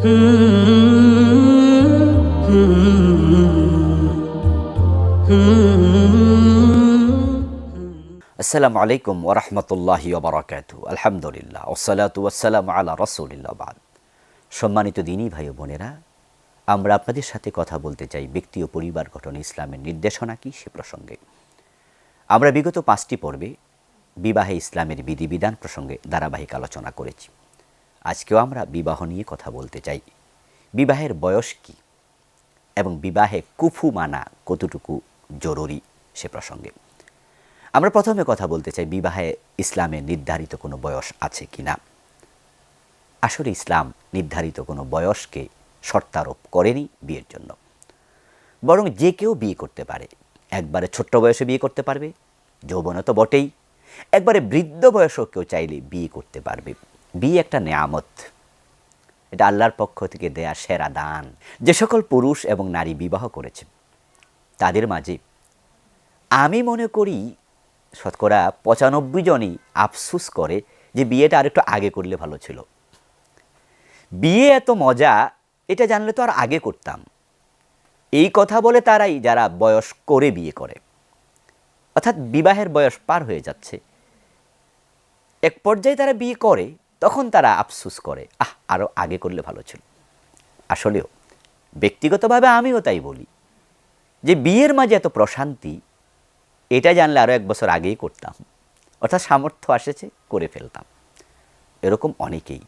আসসালামু আলাইকুম ওরহমতুল্লাহি ওবরাকাতু আলহামদুলিল্লাহ। ওসালাতু ওয়াসালাম আলা রসুলিল্লাহ বাদ। সম্মানিত দিনী ভাই ও বোনেরা, আমরা আপনাদের সাথে কথা বলতে চাই ব্যক্তি ও পরিবার গঠন ইসলামের নির্দেশনা কি সে প্রসঙ্গে। আমরা বিগত পাঁচটি পর্বে বিবাহে ইসলামের বিধিবিধান প্রসঙ্গে ধারাবাহিক আলোচনা করেছি। আজকেও আমরা বিবাহ নিয়ে কথা বলতে চাই। বিবাহের বয়স কি? এবং বিবাহে কুফু মানা কতটুকু জরুরি সে প্রসঙ্গে। আমরা প্রথমে কথা বলতে চাই, বিবাহে ইসলামে নির্ধারিত কোনো বয়স আছে কি না? আসলে ইসলাম নির্ধারিত কোনো বয়সকে শর্তারোপ করেনি বিয়ের জন্য। বরং যে কেউ বিয়ে করতে পারে, একবারে ছোট্ট বয়সে বিয়ে করতে পারবে যৌবনে তো বটেই। একবারে বৃদ্ধ বয়সও কেউ চাইলে বিয়ে করতে পারবে। বিয়ে একটা নেয়ামত। এটা আল্লাহর পক্ষ থেকে দেয়া সেরা দান। যে সকল পুরুষ এবং নারী বিবাহ করেছে, তাদের মাঝে আমি মনে করি শতকরা পঁচানব্বই জনই আফসুস করে যে বিয়েটা আরেকটু আগে করলে ভালো ছিল। বিয়ে এত মজা, এটা জানলে তো আর আগে করতাম। এই কথা বলে তারাই যারা বয়স করে বিয়ে করে, অর্থাৎ বিবাহের বয়স পার হয়ে যাচ্ছে, এক পর্যায়ে তারা বিয়ে করে তখন তারা আফসুস করে, আহ আরও আগে করলে ভালো ছিল। আসলেও, ব্যক্তিগতভাবে আমিও তাই বলি যে, বিয়ের মাঝে এত প্রশান্তি, এটা জানলে আরও এক বছর আগেই করতাম। অর্থাৎ সামর্থ্য আসেছে, করে ফেলতাম। এরকম অনেকেই।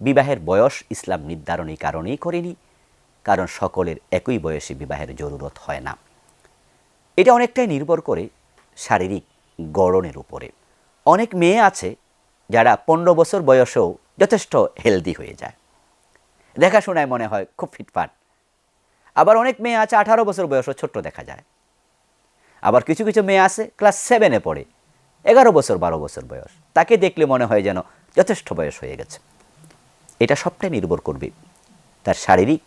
বিবাহের বয়স ইসলাম নির্ধারণ এই কারণেই করেনি, কারণ সকলের একই বয়সে বিবাহের জরুরত হয় না। এটা অনেকটাই নির্ভর করে শারীরিক গড়নের উপরে। অনেক মেয়ে আছে যারা পনেরো বছর বয়সেও যথেষ্ট হেলদি হয়ে যায়। দেখাশোনায় মনে হয় খুব ফিটফাট আবার অনেক মেয়ে আছে আঠারো বছর বয়সও ছোট্ট দেখা যায়। আবার কিছু কিছু মেয়ে আছে ক্লাস সেভেনে পড়ে, এগারো বছর, বারো বছর বয়স। তাকে দেখলে মনে হয় যেন যথেষ্ট বয়স হয়ে গেছে। এটা সবটাই নির্ভর করবে তার শারীরিক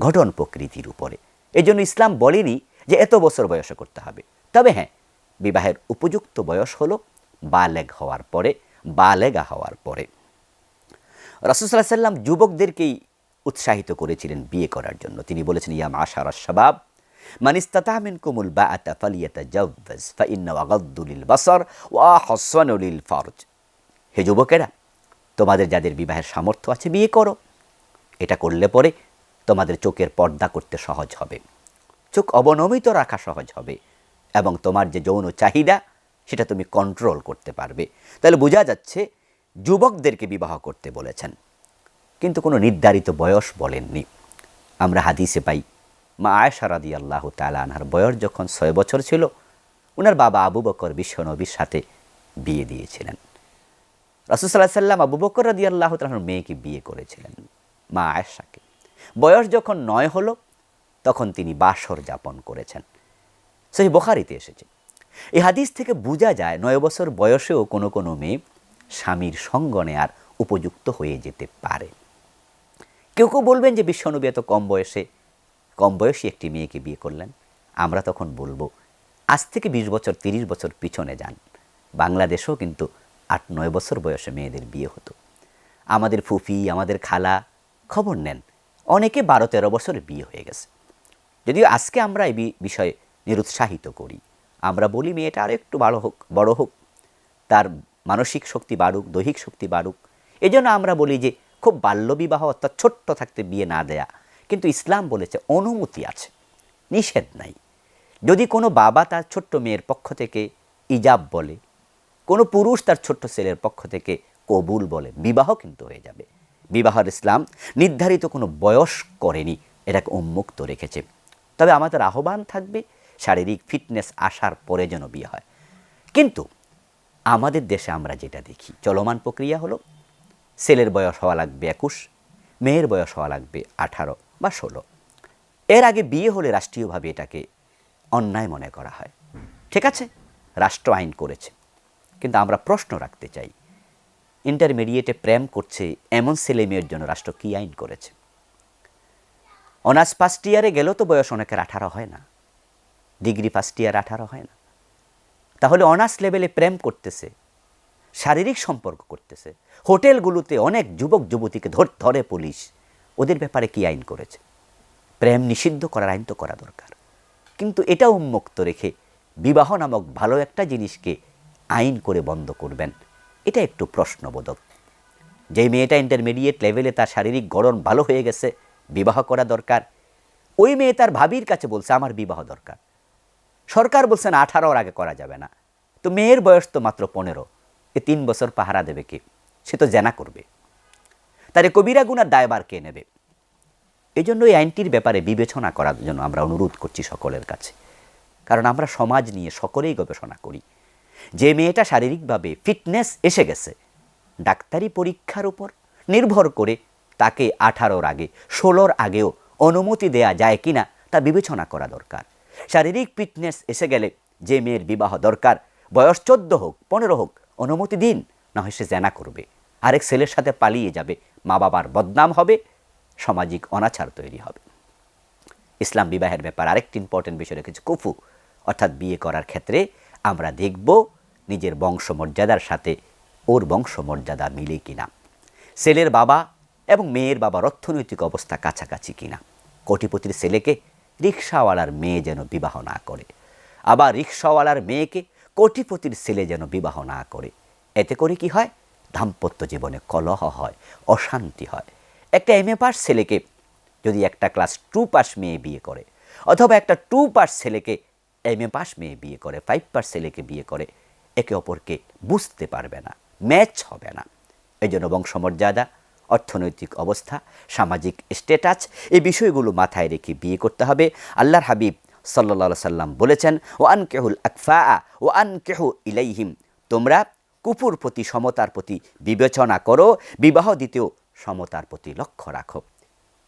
গঠন প্রকৃতির উপরে। এই জন্য ইসলাম বলেনি যে এত বছর বয়সে করতে হবে। তবে হ্যাঁ বিবাহের উপযুক্ত বয়স হলো বালেগ হওয়ার পরে বালেগা হওয়ার পরে। রসুসাল্লাহ সাল্লাম যুবকদেরকেই উৎসাহিত করেছিলেন বিয়ে করার জন্য। তিনি বলেছেন ইয়াম আশার সবাব মানিস্তাতামিন কুমুল বা আতা ফালিয়াতা জাউজ ফা ইন্না ওয়াগাদ্দুলিল বাসর ওয়া হসানুলিল ফরজ। হে যুবকেরা, তোমাদের যাদের বিবাহের সামর্থ্য আছে, বিয়ে করো। এটা করলে পরে তোমাদের চোখের পর্দা করতে সহজ হবে। চোখ অবনমিত রাখা সহজ হবে এবং তোমার যে যৌন চাহিদা সেটা তুমি কন্ট্রোল করতে পারবে। তাহলে বোঝা যাচ্ছে যুবকদেরকে বিবাহ করতে বলেছেন। কিন্তু কোনো নির্ধারিত বয়স বলেননি। আমরা হাদিসে পাই, মা আয়সা রাদি আল্লাহ তালা আনহার বয়স যখন ছয় বছর ছিল ওনার বাবা আবু বকর বিশ্বনবীর সাথে বিয়ে দিয়েছিলেন। রসুসাল্লাহ সাল্লাম আবু বকর রাদি আল্লাহ তালাহর মেয়েকে বিয়ে করেছিলেন, মা আয়সাকে বয়স যখন নয় হলো, তখন তিনি বাসর যাপন করেছেন। সেই বোখারিতে এসেছে। এই হাদিস থেকে বোঝা যায় নয় বছর বয়সেও কোনো কোনো মেয়ে স্বামীর সঙ্গনে আর উপযুক্ত হয়ে যেতে পারে। কেউ কেউ বলবেন যে বিশ্বনবী এত কম বয়সে, কম বয়সী একটি মেয়েকে বিয়ে করলেন। আমরা তখন বলব, আজ থেকে বিশ বছর, তিরিশ বছর পিছনে যান। বাংলাদেশেও কিন্তু আট, নয় বছর বয়সে মেয়েদের বিয়ে হতো। আমাদের ফুফি, আমাদের খালা, খবর নেন, অনেকে বারো তেরো বছরে বিয়ে হয়ে গেছে। যদিও আজকে আমরা এই বিষয়ে নিরুৎসাহিত করি। আমরা বলি মেয়েটা আরও একটু বড় হোক বড় হোক। তার মানসিক শক্তি বাড়ুক, দৈহিক শক্তি বাড়ুক। এজন্য আমরা বলি যে, খুব বাল্যবিবাহ অর্থাৎ ছোট্ট থাকতে বিয়ে না দেয়া। কিন্তু ইসলাম বলেছে অনুমতি আছে, নিষেধ নাই। যদি কোনো বাবা তার ছোট্ট মেয়ের পক্ষ থেকে ইজাব বলে, কোনো পুরুষ তার ছোট্ট ছেলের পক্ষ থেকে কবুল বলে, বিবাহ কিন্তু হয়ে যাবে। বিবাহের ইসলাম নির্ধারিত কোনো বয়স করেনি, এটাকে উন্মুক্ত রেখেছে। তবে আমাদের আহ্বান থাকবে শারীরিক ফিটনেস আসার পরে যেন বিয়ে হয়। কিন্তু আমাদের দেশে আমরা যেটা দেখি, চলমান প্রক্রিয়া হলো ছেলের বয়স হওয়া লাগবে একুশ, মেয়ের বয়স হওয়া লাগবে আঠারো বা ষোলো। এর আগে বিয়ে হলে রাষ্ট্রীয়ভাবে এটাকে অন্যায় মনে করা হয়। ঠিক আছে? রাষ্ট্র আইন করেছে। কিন্তু আমরা প্রশ্ন রাখতে চাই ইন্টারমিডিয়েটে প্রেম করছে এমন ছেলে মেয়ের জন্য রাষ্ট্র কী আইন করেছে? অনার্স ফার্স্ট ইয়ারে গেলেও তো বয়স অনেকের আঠারো হয় না। ডিগ্রি ফার্স্ট ইয়ার আঠারো হয় না। তাহলে অনার্স লেভেলে প্রেম করতেছে, শারীরিক সম্পর্ক করতেছে। হোটেলগুলোতে অনেক যুবক যুবতীকে ধর, ধরে পুলিশ। ওদের ব্যাপারে কি আইন করেছে? প্রেম নিষিদ্ধ করার আইন তো করা দরকার। কিন্তু এটা উন্মুক্ত রেখে বিবাহ নামক ভালো একটা জিনিসকে আইন করে বন্ধ করবেন, এটা একটু প্রশ্নবোধক। যে মেয়েটা ইন্টারমিডিয়েট লেভেলে তার শারীরিক গড়ন ভালো হয়ে গেছে, বিবাহ করা দরকার। ওই মেয়ে তার ভাবির কাছে বলছে, আমার বিবাহ দরকার। সরকার বলছেন আঠারোর আগে করা যাবে না। তো মেয়ের বয়স তো মাত্র পনেরো, এ তিন বছর পাহারা দেবে কে? সে তো জেনা করবে। তারে কবিরা গুনার দায়বার কে নেবে? এই জন্য এই আইনটির ব্যাপারে বিবেচনা করার জন্য আমরা অনুরোধ করছি সকলের কাছে। কারণ আমরা সমাজ নিয়ে সকলেই গবেষণা করি। যে মেয়েটা শারীরিকভাবে ফিটনেস এসে গেছে, ডাক্তারি পরীক্ষার উপর নির্ভর করে তাকে আঠারোর আগে, ষোলোর আগেও অনুমতি দেয়া যায় কিনা তা বিবেচনা করা দরকার। শারীরিক ফিটনেস এসে গেলে যে মেয়ের বিবাহ দরকার, বয়স চোদ্দ হোক, পনেরো হোক, অনুমতি দিন, না হয় সে জেনা করবে। আরেক ছেলের সাথে পালিয়ে যাবে মা বাবার বদনাম হবে, সামাজিক অনাচার তৈরি হবে। ইসলাম বিবাহের ব্যাপার আরেকটি ইম্পর্টেন্ট বিষয় রেখেছে কুফু। অর্থাৎ বিয়ে করার ক্ষেত্রে আমরা দেখব নিজের বংশমর্যাদার সাথে ওর বংশমর্যাদা মিলে কিনা। ছেলের বাবা এবং মেয়ের বাবার অর্থনৈতিক অবস্থা কাছাকাছি কিনা। কোটিপতির ছেলেকে রিক্সাওয়ালার মেয়ে যেন বিবাহ না করে। আবার রিক্সাওয়ালার মেয়েকে কোটিপতির ছেলে যেন বিবাহ না করে। এতে করে কি হয়? দাম্পত্য জীবনে কলহ হয়, অশান্তি হয়। একটা এম এ পাস ছেলেকে যদি একটা ক্লাস টু পাস মেয়ে বিয়ে করে, অথবা একটা টু পাস ছেলেকে এম এ পাস মেয়ে বিয়ে করে ফাইভ পাস ছেলেকে বিয়ে করে, একে অপরকে বুঝতে পারবে না, ম্যাচ হবে না। এই জন্য বংশমর্যাদা অর্থনৈতিক অবস্থা, সামাজিক স্ট্যাটাস এই বিষয়গুলো মাথায় রেখে বিয়ে করতে হবে। আল্লাহর হাবিব সাল্লা সাল্লাম বলেছেন ও আন কেহুল আকফা ও আন কেহু ইলাইহিম। তোমরা কুপুর প্রতি সমতার প্রতি বিবেচনা করো, বিবাহ দিতেও সমতার প্রতি লক্ষ্য রাখো।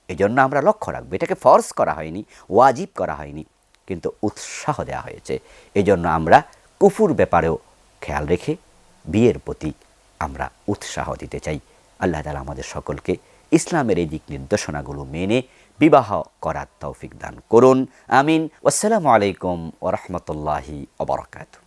এই জন্য আমরা লক্ষ্য রাখব। এটাকে ফর্স করা হয়নি, ওয়াজিব করা হয়নি, কিন্তু উৎসাহ দেওয়া হয়েছে। এই জন্য আমরা কুফুর ব্যাপারেও খেয়াল রেখে বিয়ের প্রতি আমরা উৎসাহ দিতে চাই। আল্লাহ তালা আমাদের সকলকে ইসলামের এই দিক নির্দেশনাগুলো মেনে বিবাহ করার তৌফিক দান করুন। আমিন। আসসালামু আলাইকুম ওরহমতুল্লাহি ওবরাকাতু